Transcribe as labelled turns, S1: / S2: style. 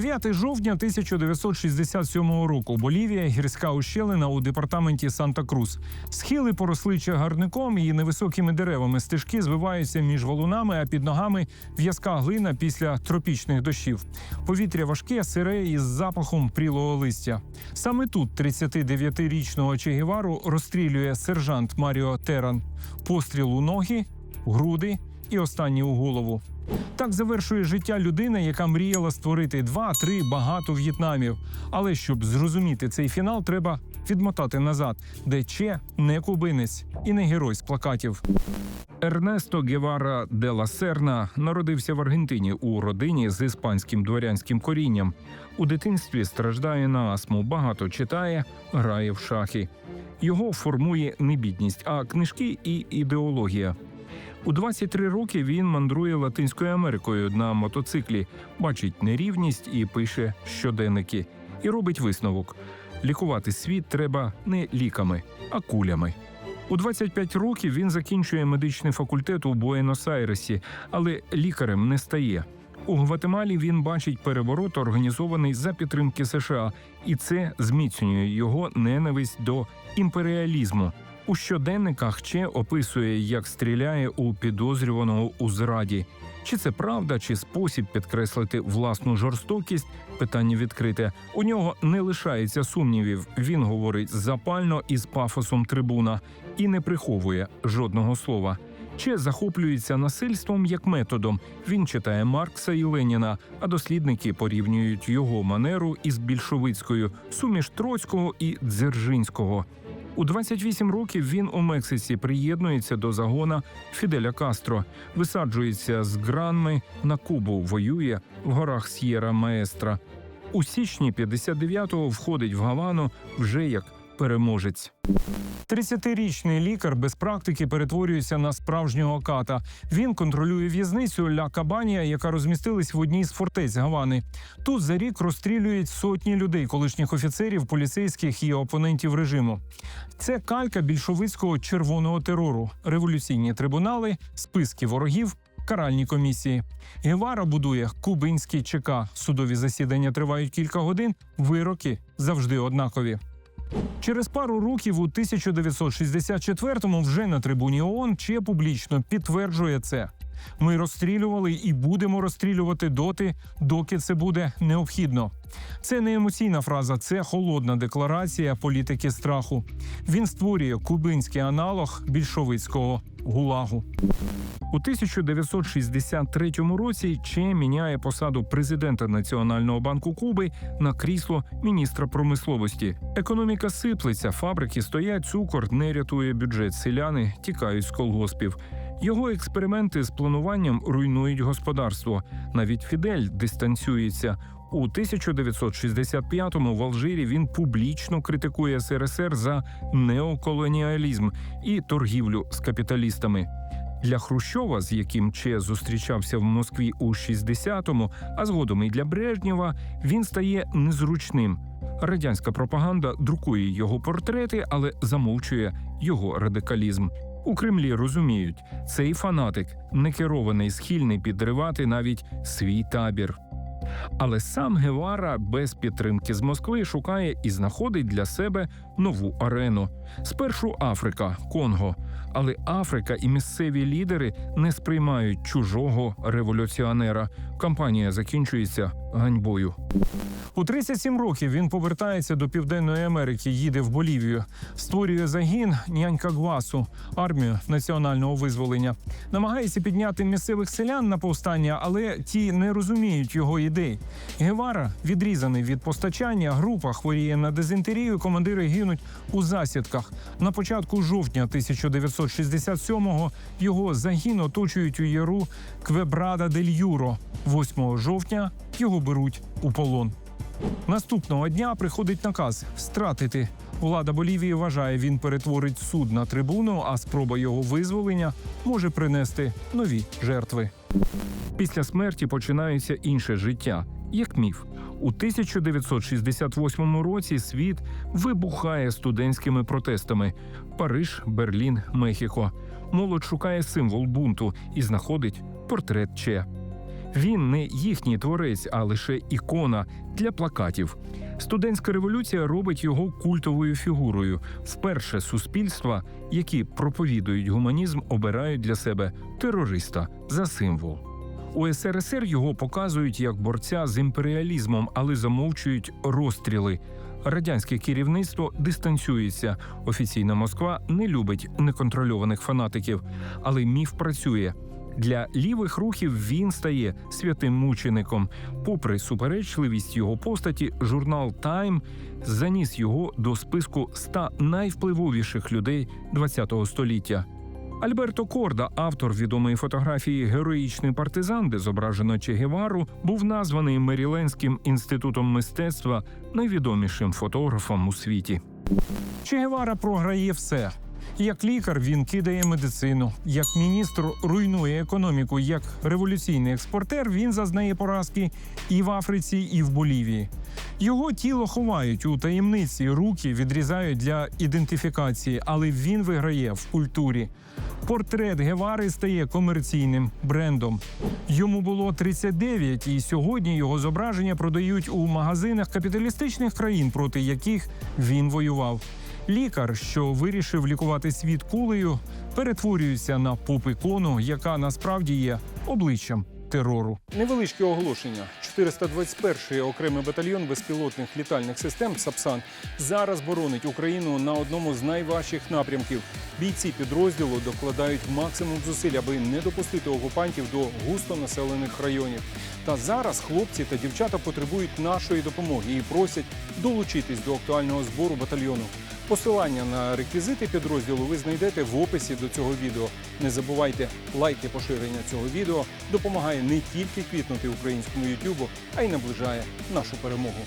S1: 9 жовтня 1967 року. Болівія, гірська ущелина у департаменті Санта-Крус. Схили поросли чагарником і невисокими деревами. Стежки звиваються між валунами, а під ногами в'язка глина після тропічних дощів. Повітря важке, сире із запахом прілого листя. Саме тут 39-річного Че Гевару розстрілює сержант Маріо Теран. Постріл у ноги, груди і останній у голову. Так завершує життя людина, яка мріяла створити два-три багато В'єтнамів. Але щоб зрозуміти цей фінал, треба відмотати назад, де Че не кубинець і не герой з плакатів. Ернесто Гевара де ла Серна народився в Аргентині у родині з іспанським дворянським корінням. У дитинстві страждає на астму, багато читає, грає в шахи. Його формує не бідність, а книжки і ідеологія. У 23 роки він мандрує Латинською Америкою на мотоциклі, бачить нерівність і пише щоденники. І робить висновок: лікувати світ треба не ліками, а кулями. У 25 років він закінчує медичний факультет у Буенос-Айресі, але лікарем не стає. У Гватемалі він бачить переворот, організований за підтримки США, і це зміцнює його ненависть до імперіалізму. У щоденниках Че описує, як стріляє у підозрюваного у зраді. Чи це правда, чи спосіб підкреслити власну жорстокість? Питання відкрите. У нього не лишається сумнівів. Він говорить запально і з пафосом трибуна і не приховує жодного слова. Че захоплюється насильством як методом. Він читає Маркса і Леніна, а дослідники порівнюють його манеру із більшовицькою, суміш Троцького і Дзержинського. У 28 років він у Мексиці приєднується до загона Фіделя Кастро, висаджується з гранми на Кубу, воює в горах С'єра Маестра. У січні 59-го входить в Гавану вже як переможець. 30-річний лікар без практики перетворюється на справжнього ката. Він контролює в'язницю Ля Кабанія, яка розмістилась в одній з фортець Гавани. Тут за рік розстрілюють сотні людей, колишніх офіцерів, поліцейських і опонентів режиму. Це калька більшовицького червоного терору, революційні трибунали, списки ворогів. Каральні комісії Гевара будує кубинський ЧК. Судові засідання тривають кілька годин. Вироки завжди однакові. Через пару років у 1964-му вже на трибуні ООН Че публічно підтверджує це. Ми розстрілювали і будемо розстрілювати доти, доки це буде необхідно. Це не емоційна фраза, це холодна декларація політики страху. Він створює кубинський аналог більшовицького гулагу. У 1963 році Че міняє посаду президента Національного банку Куби на крісло міністра промисловості. Економіка сиплеться, фабрики стоять, цукор не рятує бюджет. Селяни тікають з колгоспів. Його експерименти з плануванням руйнують господарство. Навіть Фідель дистанціюється. У 1965-му в Алжирі він публічно критикує СРСР за неоколоніалізм і торгівлю з капіталістами. Для Хрущова, з яким Че зустрічався в Москві у 60-му, а згодом і для Брежнєва, він стає незручним. Радянська пропаганда друкує його портрети, але замовчує його радикалізм. У Кремлі розуміють, цей фанатик не керований, схильний підривати навіть свій табір. Але сам Гевара без підтримки з Москви шукає і знаходить для себе нову арену. Спершу Африка, Конго. Але Африка і місцеві лідери не сприймають чужого революціонера. Кампанія закінчується ганьбою. У 37 років він повертається до Південної Америки, їде в Болівію, створює загін нянька Гвасу, армію національного визволення. Намагається підняти місцевих селян на повстання, але ті не розуміють його ідей. Гевара відрізаний від постачання, група хворіє на дизентерію. Командири гинуть у засідках. На початку жовтня 1967-го його загін оточують у яру Квебрада дель Юро. 8 жовтня його беруть у полон. Наступного дня приходить наказ стратити. Влада Болівії вважає, він перетворить суд на трибуну, а спроба його визволення може принести нові жертви. Після смерті починається інше життя, як міф. У 1968 році світ вибухає студентськими протестами: Париж, Берлін, Мехіко. Молодь шукає символ бунту і знаходить портрет Че. Він не їхній творець, а лише ікона для плакатів. Студентська революція робить його культовою фігурою. Вперше суспільства, які проповідують гуманізм, обирають для себе терориста за символ. У СРСР його показують як борця з імперіалізмом, але замовчують розстріли. Радянське керівництво дистанціюється. Офіційна Москва не любить неконтрольованих фанатиків, але міф працює. Для лівих рухів він стає святим мучеником. Попри суперечливість його постаті, журнал Тайм заніс його до списку 100 найвпливовіших людей ХХ століття. Альберто Корда, автор відомої фотографії Героїчний партизан, де зображено Че Гевару, був названий Мерілендським інститутом мистецтва найвідомішим фотографом у світі. Че Гевара програє все. Як лікар він кидає медицину, як міністр руйнує економіку, як революційний експортер він зазнає поразки і в Африці, і в Болівії. Його тіло ховають у таємниці, руки відрізають для ідентифікації, але він виграє в культурі. Портрет Гевари стає комерційним брендом. Йому було 39, і сьогодні його зображення продають у магазинах капіталістичних країн, проти яких він воював. Лікар, що вирішив лікувати світ кулею, перетворюється на поп-ікону, яка насправді є обличчям терору. Невеличке оголошення. 421-й окремий батальйон безпілотних літальних систем Сапсан зараз боронить Україну на одному з найважчих напрямків. Бійці підрозділу докладають максимум зусиль, аби не допустити окупантів до густо населених районів. Та зараз хлопці та дівчата потребують нашої допомоги і просять долучитись до актуального збору батальйону. Посилання на реквізити підрозділу ви знайдете в описі до цього відео. Не забувайте, лайк і поширення цього відео допомагає не тільки квітнути українському ютюбу, а й наближає нашу перемогу.